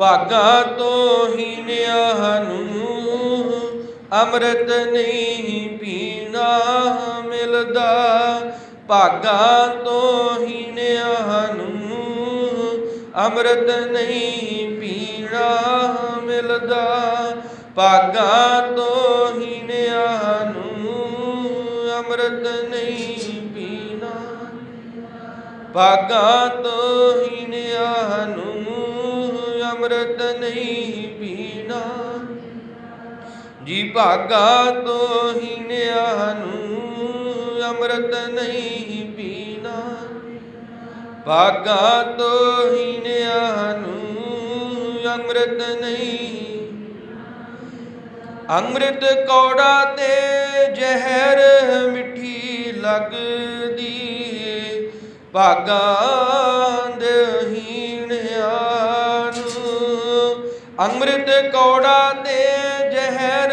ਭਾਗਾ ਤੋਂ ਹੀਨਿਆ ਨੂੰ ਅੰਮ੍ਰਿਤ ਨਹੀਂ ਪੀਣਾ ਮਿਲਦਾ। ਭਾਗਾ ਤੋਂ ਹੀਨਿਆ ਨੂੰ ਅੰਮ੍ਰਿਤ ਨਹੀਂ ਪੀਣਾ ਮਿਲਦਾ। ਭਾਗਾ ਤੋਂ ਹੀਨਿਆ ਨੂੰ ਅੰਮ੍ਰਿਤ ਨਹੀਂ ਪੀਣਾ। ਭਾਗਾ ਤੋਂ ਹੀਨਿਆ ਨੂੰ ਅੰਮ੍ਰਿਤ ਨਹੀਂ ਪੀਣਾ। ਜੀ ਭਾਗਾ ਤੋਂ ਹੀਨਿਆ ਨੂੰ ਅੰਮ੍ਰਿਤ ਨਹੀਂ ਪੀਣਾ। ਭਾਗਾ ਤੋਂ ਹੀਨਿਆ ਨੂੰ ਅੰਮ੍ਰਿਤ ਨਹੀਂ। ਅੰਮ੍ਰਿਤ ਕੌੜਾ ਤੇ ਜ਼ਹਿਰ ਮਿੱਠੀ ਲੱਗਦੀ ਭਾਗਾਂ ਅੰਮ੍ਰਿਤ ਕੌੜਾ ਤੇ ਜ਼ਹਿਰ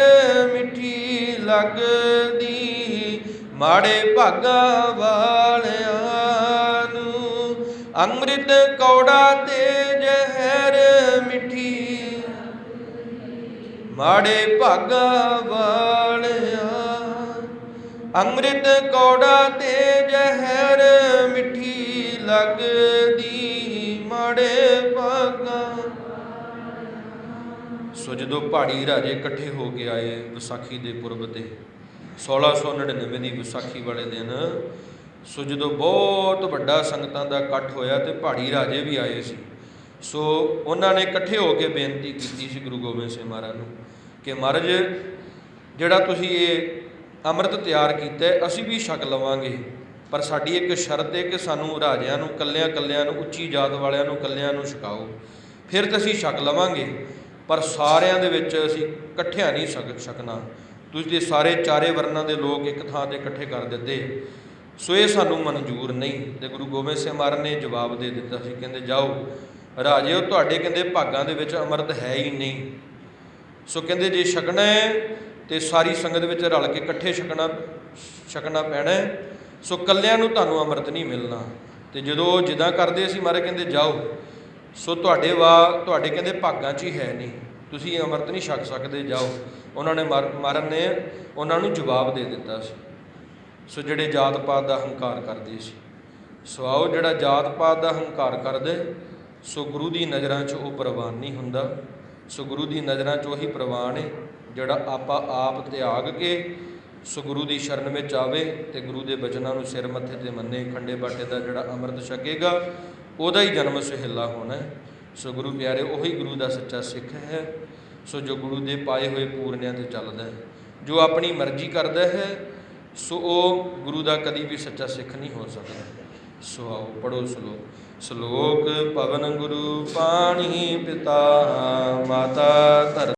ਮਿੱਠੀ ਲੱਗਦੀ, ਮਾੜੇ ਭਾਗਾਂ ਵਾਲਿਆਂ ਨੂੰ। ਅੰਮ੍ਰਿਤ ਕੌੜਾ ਤੇ ਜ਼ਹਿਰ ਮਿੱਠੀ, ਮਾੜੇ ਭਾਗਾ ਵਾਲਿਆ। ਅੰਮ੍ਰਿਤ ਕੌੜਾ ਤੇ ਜ਼ਹਿਰ ਮਿੱਠੀ ਲੱਗਦੀ ਸੋ ਜਦੋਂ ਪਹਾੜੀ ਰਾਜੇ ਇਕੱਠੇ ਹੋ ਕੇ ਆਏ ਵਿਸਾਖੀ ਦੇ ਪੁਰਬ ਤੇ 1699 ਦੀ ਵਿਸਾਖੀ ਵਾਲੇ ਦਿਨ, ਸੋ ਜਦੋਂ ਬਹੁਤ ਵੱਡਾ ਸੰਗਤਾਂ ਦਾ ਇਕੱਠ ਹੋਇਆ ਤੇ ਪਹਾੜੀ ਰਾਜੇ ਵੀ ਆਏ ਸੀ, ਸੋ ਉਹਨਾਂ ਨੇ ਇਕੱਠੇ ਹੋ ਕੇ ਬੇਨਤੀ ਕੀਤੀ ਸੀ ਗੁਰੂ ਗੋਬਿੰਦ ਸਿੰਘ ਮਹਾਰਾਜ ਨੂੰ ਕਿ ਮਹਾਰਾਜ, ਜਿਹੜਾ ਤੁਸੀਂ ਇਹ ਅੰਮ੍ਰਿਤ ਤਿਆਰ ਕੀਤਾ ਅਸੀਂ ਵੀ ਛਕ ਲਵਾਂਗੇ, ਪਰ ਸਾਡੀ ਇੱਕ ਸ਼ਰਤ ਹੈ ਕਿ ਸਾਨੂੰ ਰਾਜਿਆਂ ਨੂੰ ਕੱਲਿਆਂ ਕੱਲਿਆਂ ਨੂੰ, ਉੱਚੀ ਜਾਤ ਵਾਲਿਆਂ ਨੂੰ ਕੱਲਿਆਂ ਨੂੰ ਛਕਾਓ। ਫਿਰ ਤਾਂ ਅਸੀਂ ਛਕ ਲਵਾਂਗੇ ਪਰ ਸਾਰਿਆਂ ਦੇ ਵਿੱਚ ਅਸੀਂ ਇਕੱਠਿਆਂ ਨਹੀਂ ਛਕ ਛਕਣਾ। ਤੁਸੀਂ ਤੇ ਸਾਰੇ ਚਾਰੇ ਵਰਨਾਂ ਦੇ ਲੋਕ ਇੱਕ ਥਾਂ ਤੇ ਇਕੱਠੇ ਕਰ ਦਿੱਤੇ, ਸੋ ਇਹ ਸਾਨੂੰ ਮਨਜ਼ੂਰ ਨਹੀਂ। ਤੇ ਗੁਰੂ ਗੋਬਿੰਦ ਸਿੰਘ ਮਹਾਰਾਜ ਨੇ ਜਵਾਬ ਦੇ ਦਿੱਤਾ ਸੀ, ਕਹਿੰਦੇ, ਜਾਓ, ਰਾਜਿਓ, ਤੁਹਾਡੇ ਕਹਿੰਦੇ ਭਾਗਾਂ ਦੇ ਵਿੱਚ ਅੰਮ੍ਰਿਤ ਹੈ ਹੀ ਨਹੀਂ। ਸੋ ਕਹਿੰਦੇ, ਜੇ ਛਕਣਾ ਹੈ, ਤੇ ਸਾਰੀ ਸੰਗਤ ਵਿੱਚ ਰਲ ਕੇ ਇਕੱਠੇ ਛਕਣਾ ਛਕਣਾ ਪੈਣਾ ਸੋ ਕੱਲਿਆਂ ਨੂੰ ਤੁਹਾਨੂੰ ਅੰਮ੍ਰਿਤ ਨਹੀਂ ਮਿਲਣਾ। ਤੇ ਜਦੋਂ ਉਹ ਜਿੱਦਾਂ ਕਰਦੇ ਸੀ ਮਾਰੇ ਕਹਿੰਦੇ, ਜਾਓ ਸੋ ਤੁਹਾਡੇ ਵਾ, ਤੁਹਾਡੇ ਕਹਿੰਦੇ ਭਾਗਾਂ 'ਚ ਹੀ ਹੈ ਨਹੀਂ। ਤੁਸੀਂ ਅੰਮ੍ਰਿਤ ਨਹੀਂ ਛਕ ਸਕਦੇ, ਜਾਓ। ਉਹਨਾਂ ਨੇ ਮਰ- ਮਰਨ ਨੇ ਉਹਨਾਂ ਨੂੰ ਜਵਾਬ ਦੇ ਦਿੱਤਾ ਸੀ। ਸੋ ਜਿਹੜੇ ਜਾਤ ਪਾਤ ਦਾ ਹੰਕਾਰ ਕਰਦੇ ਸੀ। ਸੋ ਆਓ, ਜਿਹੜਾ ਜਾਤ ਪਾਤ ਦਾ ਹੰਕਾਰ ਕਰਦੇ, ਸੋ ਗੁਰੂ ਦੀ ਨਜ਼ਰਾਂ 'ਚ ਉਹ ਪ੍ਰਵਾਨ ਨਹੀਂ ਹੁੰਦਾ। ਸੋ ਗੁਰੂ ਦੀ ਨਜ਼ਰਾਂ 'ਚ ਉਹੀ ਪ੍ਰਵਾਨ ਹੈ ਜਿਹੜਾ ਆਪਾ ਆਪ ਤਿਆਗ ਕੇ ਸੋ ਗੁਰੂ ਦੀ ਸ਼ਰਨ ਵਿੱਚ ਆਵੇ ਤੇ ਗੁਰੂ ਦੇ ਬਚਨਾਂ ਨੂੰ ਸਿਰ ਮੱਥੇ ਤੇ ਮੰਨੇ, ਖੰਡੇ ਬਾਟੇ ਦਾ ਜਿਹੜਾ ਅੰਮ੍ਰਿਤ ਛਕੇਗਾ ਉਹਦਾ ਹੀ ਜਨਮ ਸੁਹੇਲਾ ਹੋਣਾ ਸੋ ਗੁਰੂ ਪਿਆਰੇ, ਉਹੀ ਗੁਰੂ ਦਾ ਸੱਚਾ ਸਿੱਖ ਹੈ। ਸੋ ਜੋ ਗੁਰੂ ਦੇ ਪਾਏ ਹੋਏ ਪੂਰਨਿਆਂ ਤੇ ਚੱਲਦਾ ਹੈ, ਜੋ ਆਪਣੀ ਮਰਜ਼ੀ ਕਰਦਾ ਹੈ, ਸੋ ਉਹ ਗੁਰੂ ਦਾ ਕਦੀ ਵੀ ਸੱਚਾ ਸਿੱਖ ਨਹੀਂ ਹੋ ਸਕਦਾ। ਸੋ ਆਓ ਪੜੋ ਸ਼ਲੋਕ। ਸ਼ਲੋਕ ਪਵਨ ਗੁਰੂ ਪਾਣੀ ਪਿਤਾ, ਮਾਤਾ ਧਰ